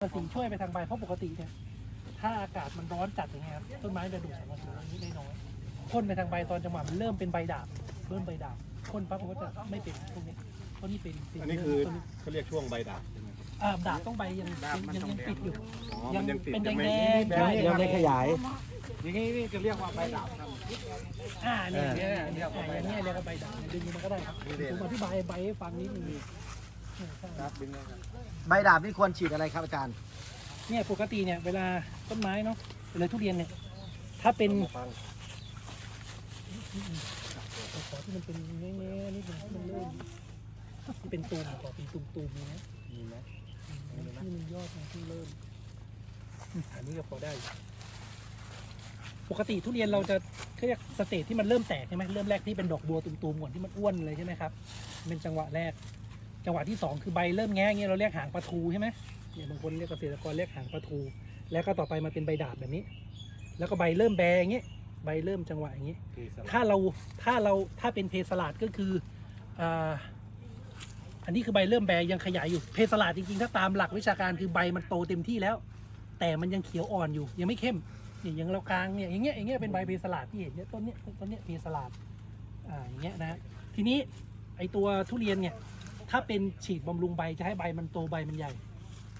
สังกะสีช่วยไปทางใบเพราะปกติเนี่ยถ้าอากาศมันร้อนจัดอย่างเงี้ยครับต้นไม้จะดูดสังกะสีตรงนี้ได้น้อยพ่นไปทางใบตอนจังหวะมันเริ่มเป็นใบดาบเริ่มใบดาบพ่นปั๊บมันก็จะไม่เป็นพวกนี้เพราะนี่เป็นเป็อันนี้คือต้นเขาเรียกช่วงใบดาบใช่ไหมอ่าดาบต้องใบยังยังยังยังปิดอยู่อ๋อมันยังติดเป็นยังไม่แดงๆใช่ยังไม่ขยาย อย่างนี้นี่จะเรียกว่าใบดาบครับ อ่าเนี่ยเออเนี่ยเนี่ยอ่าอย่างเงี้ยเรียกว่าใบดาบเนี่ยดึงมันก็ได้ครับผมอธิบายใบให้ฟังนิดนึงเนี่ยใช่ ครับดึงเลยครับใบดาบนี่ควรฉีดอะไรครับอาจารย์ เนี่ยปกติเนี่ยเวลาต้นไม้เนาะเวลาทุเรียนเนี่ย ถ้าเป็นขอที่มันเป็นแง่ๆนิดนึงให้มันเริ่มที่เป็นตูมขอเป็นตูมๆนี่นะมีไหมที่มันยอดมันที่เริ่มอืมอันนี้ก็พอได้ ปกติทุเรียนเราจะเขาเรียกสเตจที่มันเริ่มแตกใช่ไหมเริ่มแรกที่เป็นดอกบัวตุ่มๆก่อนที่มันอ้วนเลยใช่ไหมครับ เป็นจังหวะแรก จังหวะที่สองคือใบเริ่มแง่เงี้ยเราเรียกหางปลาทูใช่ไหมเนี่ยบางคนเรียกเกษตรกรเรียกหางปลาทู แล้วก็ต่อไปมาเป็นใบดาบแบบนี้ แล้วก็ใบเริ่มแบอย่างเงี้ยใบเริ่มจังหวะอย่างงี้ถ้าเราถ้าเราถ้าเป็นเพสลาดก็คืออ่าอันนี้คือใบเริ่มแบยังขยายอยู่เพสลาดจริงๆ ถ้าตามหลักวิชาการคือใบมันโตเต็มที่แล้ว แต่มันยังเขียวอ่อนอยู่ ยังไม่เข้มเนี่ยอย่างเรากลางเนี่ยอย่างเงี้ยอย่างเงี้ยเป็นใบเพสลาดที่เห็นเนี่ยต้นเนี้ยต้นเนี้ยเพสลาดอ่าอย่างเงี้ยนะฮะทีนี้ไอตัวทุเรียนเนี่ย ถ้าเป็นฉีดบำรุงใบจะให้ใบมันโตใบมันใหญ่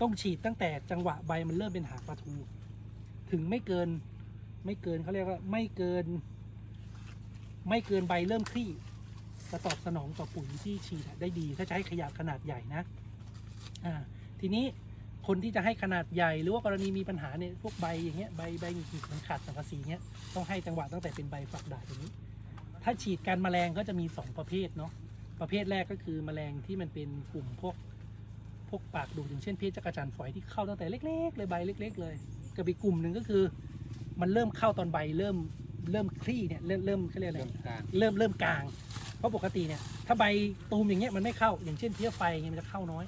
ต้องฉีดตั้งแต่จังหวะใบมันเริ่มเป็นหางปลาทู ถึงไม่เกินไม่เกินเขาเรียกว่าไม่เกิน ไม่เกินใบเริ่มคลี่จะตอบสนองต่อปุ๋ยที่ฉีดได้ดี ถ้าใช้ขยะขนาดใหญ่นะอ่าทีนี้คนที่จะให้ขนาดใหญ่หรือว่ากรณีมีปัญหาเนี่ยพวกใบอย่างเงี้ยใบใบหงิกมันขาดสังกะสีเงี้ยต้องให้จังหวะตั้งแต่เป็นใบฝักดาบอย่างนี้ ถ้าฉีดการแมลงก็จะมีสองประเภทเนาะ ประเภทแรกก็คือแมลงที่มันเป็นกลุ่มพวกพวกปากดูดอย่างเช่นเพชรจักรจันทร์ฝอยที่เข้าตั้งแต่เล็กๆเลยใบเล็ก ๆ เลยกับอีกกลุ่มหนึ่งก็คือ มันเริ่มเข้าตอนใบเริ่มเริ่มคลี่เนี่ยเริ่มเริ่มเขาเรียกอะไรเริ่มกลางเริ่มเริ่มกลาง เพราะปกติเนี่ยถ้าใบตูมอย่างเงี้ยมันไม่เข้า อย่างเช่นเพี้ยไฟอย่างเงี้ยมันจะเข้าน้อย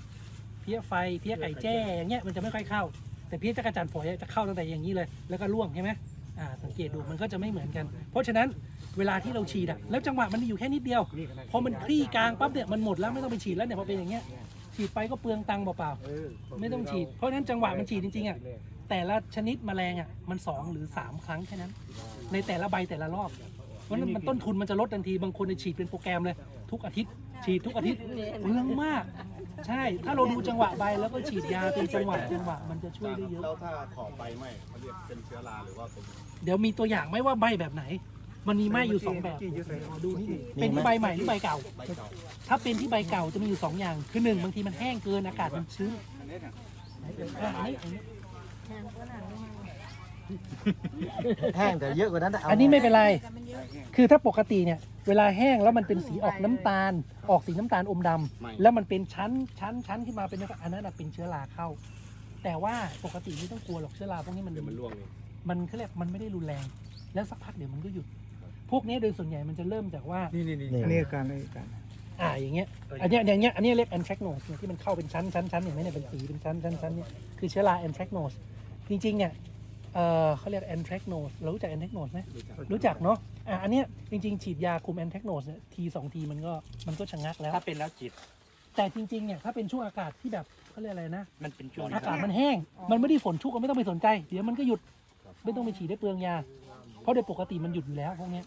เพี้ยไฟเพี้ยไก่แจ้อย่างเงี้ยมันจะไม่ค่อยเข้า แต่เพี้ยจักรจันทร์ฝอยจะเข้าตั้งแต่อย่างนี้เลย แล้วก็ร่วงใช่ไหมอ่าสังเกตดูมันก็จะไม่เหมือนกัน เพราะฉะนั้น เวลาที่เราฉีดอะแล้วจังหวะมันมีอยู่แค่นิดเดียว พอมันคลี่กลางปั๊บเนี่ยมันหมดแล้วไม่ต้องไปฉีดแล้วเนี่ยพอเป็นอย่างเงี้ยฉีดไปก็เปลืองตังค์เปล่าเออๆไม่ต้องฉีด เพราะฉะนั้นจังหวะมันฉีดจริงๆอะแต่ละชนิดแมลงอะมันสองหรือสามครั้งแค่นั้น ในแต่ละใบแต่ละรอบเพราะฉะนั้นมันต้นทุนมันจะลดทันทีบางคนเนี่ยฉีดเป็นโปรแกรมเลย ทุกอาทิตย์ ฉีดทุกอาทิตย์เปลืองมาก ใช่ ถ้าเราดูจังหวะใบแล้วก็ฉีดยาเป็นจังหวะจังหวะมันจะช่วยได้เยอะแล้วถ้าขอบใบไหมเขาเรียกเป็นเชื้อราหรือว่าเป็นเดี๋ยวมีตัวอย่างไหมว่าใบแบบไหน มันมีไหมอยู่สองแบบขอดูนิดหนึงเป็นที่ใบใหม่หรือใบเก่าใบเก่า ถ้าเป็นที่ใบเก่าจะมีอยู่สองอย่าง คือหนึ่งบางทีมันแห้งเกินอากาศมันชื้นอันนี้เนี่ยอะอันนี้อันนี้แห้งแต่เยอะกว่านั้นนะเาอันนี้ไม่เป็นไร คือถ้าปกติเนี่ย เวลาแห้งแล้วมันเป็นสีออกน้ำตาล ออกสีน้ำตาลอมดำแล้วมันเป็นชั้นชั้นชั้นขึ้นมาเป็นอันนั้นนะเป็นเชื้อราเข้า แต่ว่าปกติไม่ต้องกลัวหรอกเชื้อราพวกนี้มันเดี๋ยวมันร่วงเองมันเขาเรียกมันไม่ได้รุนแรง แล้วสักพักเดี๋ยวมันก็หยุด พวกนี้โดยส่วนใหญ่มันจะเริ่มจากว่า นี่นี่นี่อันนี้การนี้การอ่าอย่างเงี้ย อันเนี้ยอย่างเงี้ย อันเนี้ยเรียก anthracnose เนี่ยที่มันเข้าเป็นชั้นชั้นชั้นอย่างนี้เนี่ยเป็นสีเป็นชั้นชั้นชั้นเนี่ยคือเชื้อรา anthracnose จริงๆเนี่ยเออเขาเรียก anthracnose เรารู้จัก anthracnose ไหมรู้จักเนาะอะอันเนี้ยจริงๆ ฉีดยาคุม anthracnose เนี่ยทีสองทีมันก็มันก็ชะงักแล้ว ถ้าเป็นแล้วจิต แต่จริงๆเนี่ยถ้าเป็นช่วงอากาศที่แบบเขาเรียกอะไรนะ มันเป็นช่วงอากาศมันแห้ง มันไม่ได้ฝนชุกก็ไม่ต้องไปสนใจ เดี๋ยวมันก็หยุดไม่ต้องไปฉีดได้เปลืองยา เพราะโดยปกติมันหยุดอยู่แล้วพวกเนี้ย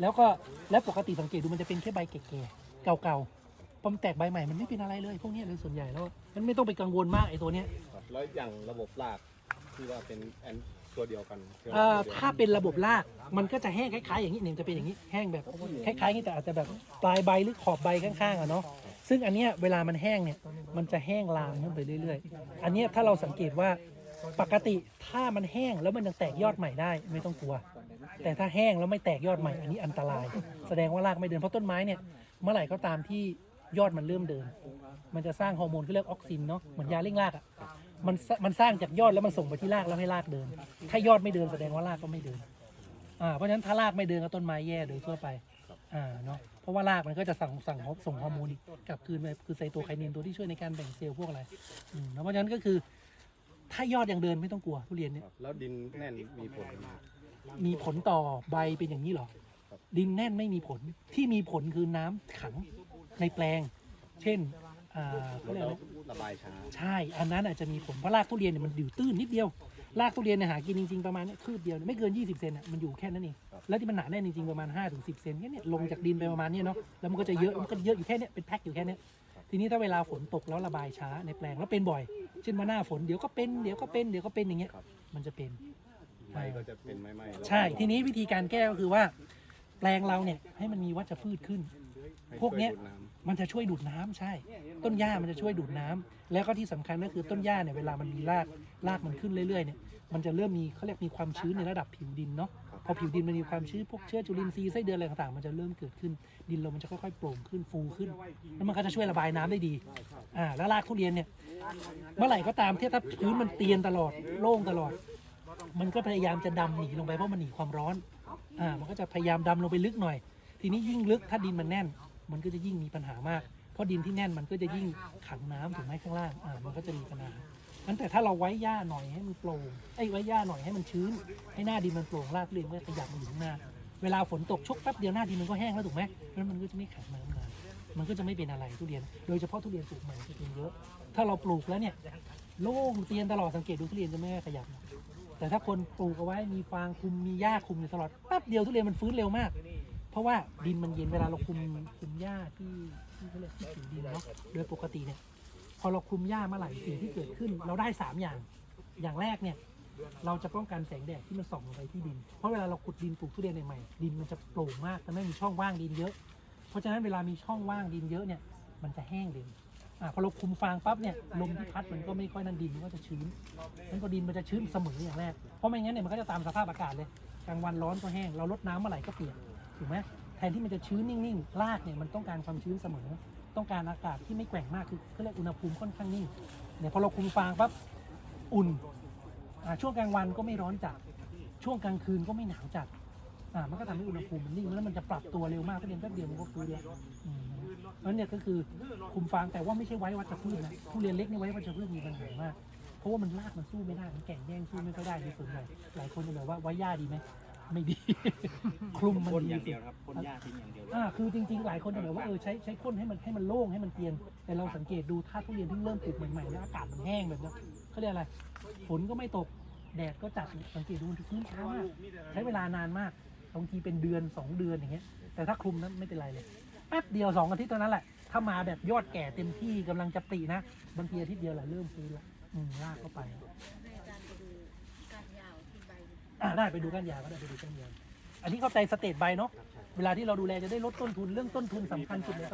แล้วก็แล้วปกติสังเกตดูมันจะเป็นแค่ใบแก่ๆเก่าๆพอมนแตกใบใหม่มันไม่เป็นอะไรเลยพวกเนี้ยเลยส่วนใหญ่แล้วมันไม่ต้องไปกังวลมากไอ้ตัวเนี้ยครับแล้วอย่างระบบรากที่ว่าเป็นแอนตัวเดียวกันเชื้อเอ่ราอตัวเดียวถ้าเป็นระบบรากมันก็จะแห้งคล้ายๆอย่างนี้เนี่ยจะเป็นอย่างนี้แห้งแบบคล้ายๆอย่างนี้แต่อาจจะแบบปลายใบหรือขอบใบข้างๆอะเนาะซึ่งอันเนี้ยเวลามันแห้งเนี่ยมันจะแห้งลามขึ้นไปเรื่อยๆ อันเนี้ยถ้าเราสังเกตว่าปกติถ้ามันแห้งแล้วมันยังแตกยอดใหม่ได้ไม่ต้องกลัว แต่ถ้าแห้งแล้วไม่แตกยอดใหม่อันนี้อันตราย แสดงว่ารากไม่เดินเพราะต้นไม้เนี่ยเมื่อไหร่ก็ตามที่ยอดมันเริ่มเดิน มันจะสร้างฮอร์โมนที่เรียกออกซินเนาะเหมือนยาเร่งรากอะมันมันสร้างจากยอดแล้วมันส่งไปที่รากแล้วให้รากเดิน ถ้ายอดไม่เดินแสดงว่ารากก็ไม่เดินอ่าเพราะฉะนั้นถ้ารากไม่เดินก็ต้นไม้แย่โดยทั่วไปอ่าเนาะเพราะว่ารากมันก็จะสั่งสั่งส่งฮอร์โมนกลับคืนไปคือไซโตไคนินตัวที่ช่วยในการแบ่งเซลล์พวกอะไรอืมเพราะฉะนั้นก็คือ ถ้ายอดยังเดินไม่ต้องกลัวทุเรียนเนี่ยแล้วดินแน่นมีผล มมีผลต่อใบเป็นอย่างนี้เหรอครับดินแน่นไม่มีผลที่มีผลคือน้ำขังในแปลง เช่นอ่าเขาเรียกอะไร ระบายช้าใช่ อันนั้นอาจจะมีผลเพราะรากทุเรียนเนี่ยมันอยู่ตื้นนิดเดียว รากทุเรียนเนี่ยหากินจริงๆประมาณเนี้ยคืบเดียวเนี่ยไม่เกิน 20 เซนอะ มันอยู่แค่นั้นเองครับแล้วที่มันหนาแน่นจริงๆประมาณ5ถึง10 เซนแค่เนี้ยลงจากดินไปประมาณเนี้ยเนาะ แล้วมันก็จะเยอะ มันก็เยอะอยู่แค่เนี้ยเป็นแพ็คอยู่แค่เนี้ยทีนี้ถ้าเวลาฝนตกแล้วระบายช้าในแปลงแล้วเป็นบ่อย เช่นมาหน้าฝนเดี๋ยวก็เป็น เดี๋ยวก็เป็น เดี๋ยวก็เป็นอย่างเงี้ย มันจะเป็น ใบก็จะเป็นไม้ๆแล้วใช่ ทีนี้วิธีการแก้ก็คือว่า แปลงเราเนี่ยให้มันมีวัชพืชขึ้นให้พวกเนี้ยช่ดูดำมันจะช่วยดูดน้ำใช่ ต้นหญ้ามันจะช่วยดูดน้ำแล้วก็ที่สำคัญก็คือต้นหญ้าเนี่ยเวลามันมีรากรากมันขึ้นเรื่อยๆเนี่ยมันจะเริ่มมีเขาเรียกมีความชื้นในระดับผิวดินเนาะพอผิวดินมันมีความชื้นพวกเชื้อจุลินทรีย์ไส้เดือนอะไรต่างๆ มันจะเริ่มเกิดขึ้นดินเรามันจะค่อยๆโปร่งขึ้นฟูขึ้น แล้วมันก็จะช่วยระบายน้ำได้ดีอ่าแล้วรากทุเรียนเนี่ยเมื่อไหร่ก็ตามที่ถ้าพื้นมันเตียนตลอดโล่งตลอด มันก็พยายามจะดำหนีลงไปเพราะมันหนีความร้อน อ่า มันก็จะพยายามดำลงไปลึกหน่อย ทีนี้ยิ่งลึกถ้าดินมันแน่น มันก็จะยิ่งมีปัญหามาก เพราะดินที่แน่นมันก็จะยิ่งขังน้ำถูกไหมข้างล่าง อ่า มันก็จะมีปัญหางั้นแต่ถ้าเราไว้หญ้าหน่อยให้มันโปร่งไอ้ยไว้หญ้าหน่อยให้มันชื้น ให้หน้าดินมันโปร่งรากเรียนก็ขยับมาอยู่ข้างหน้า เวลาฝนตกชุกแป๊บเดียวหน้าดินมันก็แห้งแล้วถูกไหมแล้วมันก็จะไม่ขังน้ำนานมันก็จะไม่เป็นอะไรทุเรียน โดยเฉพาะทุเรียนปลูกใหม่จะเป็นเยอะ ถ้าเราปลูกแล้วเนี่ยโล่งเตียนตลอดสังเกตดูทุเรียนจะไม่ขยับ แต่ถ้าคนปลูกเอาไว้มีฟางคุมมีหญ้าคุมอยู่ตลอดแป๊บเดียวทุเรียนมันฟื้นเร็วมาก เพราะว่าดินมันเย็นเวลาเราคุมคุมหญ้าที่ที่เขาเรียกที่ผิวดินเนาะโดยปกติเนี่ยพอเราคุมหญ้าเมื่อไหร่สิ่งที่เกิดขึ้น เราได้สามอย่าง อย่างแรกเนี่ยเราจะป้องกันแสงแดดที่มันส่องลงไปที่ดิน เพราะเวลาเราขุดดินปลูกทุเรียนใหม่ๆดินมันจะโปร่งมากแต่ไม่มีช่องว่างดินเยอะ เพราะฉะนั้นเวลามีช่องว่างดินเยอะเนี่ยมันจะแห้งเร็ว อ่าพอเราคุมฟางปั๊บเนี่ยลมที่พัดมันก็ไม่ค่อยนั่นดินมันก็จะชื้นนั้นก็ดินมันจะชื้นเสมออย่างแรก เพราะไม่งั้นเนี่ยมันก็จะตามสภาพอากาศเลยกลางวันร้อนก็แห้งเราลดน้ำเมื่อไหร่ก็เปียกถูกไหมแทนที่มันจะชื้นนิ่งๆรากเนี่ยมันต้องการความชื้นเสมอ ต้องการอากาศที่ไม่แกว่งมากคือเขาเรียกอุณหภูมิค่อนข้างนิ่งเนี่ยพอเราคุมฟางปั๊บอุ่นอ่าช่วงกลางวันก็ไม่ร้อนจัดช่วงกลางคืนก็ไม่หนาวจัดอ่ามันก็ทำให้อุณหภูมิมันนิ่งแล้วมันจะปรับตัวเร็วมากถ้าเรียนแป๊บเดียวมันก็ฟื้นแล้ว เพราะฉะนั้นเนี่ยก็คือคุมฟางแต่ว่าไม่ใช่ไว้วัชพืชนะทุเรียนเล็กนี่ไว้วัชพืชมีปัญหามากเพราะว่ามันรากมันสู้ไม่ได้มันแก่งแย่งสู้ไม่ค่อยได้ในส่วนใหญ่หลายคนจะแบบว่าไว้หญ้าดีไหมไม่ดี คลุมมันพ่นดีอย่างสุเดีดยวครับพ่นหญ้าทิ้งอย่างเดียวอ่าคือจริงๆ หลายคนจะแบบว่าเออใช้ใช้พ่นให้มันให้มันโล่งให้มันเตียน แต่เราสังเกตดูถ้าทุเรียนที่เริ่มปลูกใหม่ๆแล้วอากาศมันแห้งแบบนี้เขาเรียกอะไรฝนก็ไม่ตกแดดก็จัดสังเกตดูมันฟื้นช้ามากใช้เวลานานมากบางทีเป็นเดือนสองเดือนอย่างเงี้ยแต่ถ้าคลุมนั้นไม่เป็นไรเลยแป๊บเดียวสองอาทิตย์เท่านั้นแหละ ถ้ามาแบบยอดแก่เต็มที่กำลังจะปลีนะ บางทีอาทิตย์เดียวแหละเริ่มฟื้นละอืมลากเข้าไปอ่าได้ไปดูก้านยาวก็ได้ไปดูก้านยาวอันนี้เข้าใจสเตจใบเนาะ เวลาที่เราดูแลจะได้ลดต้นทุนเรื่องต้นทุนสำคัญสุดเลย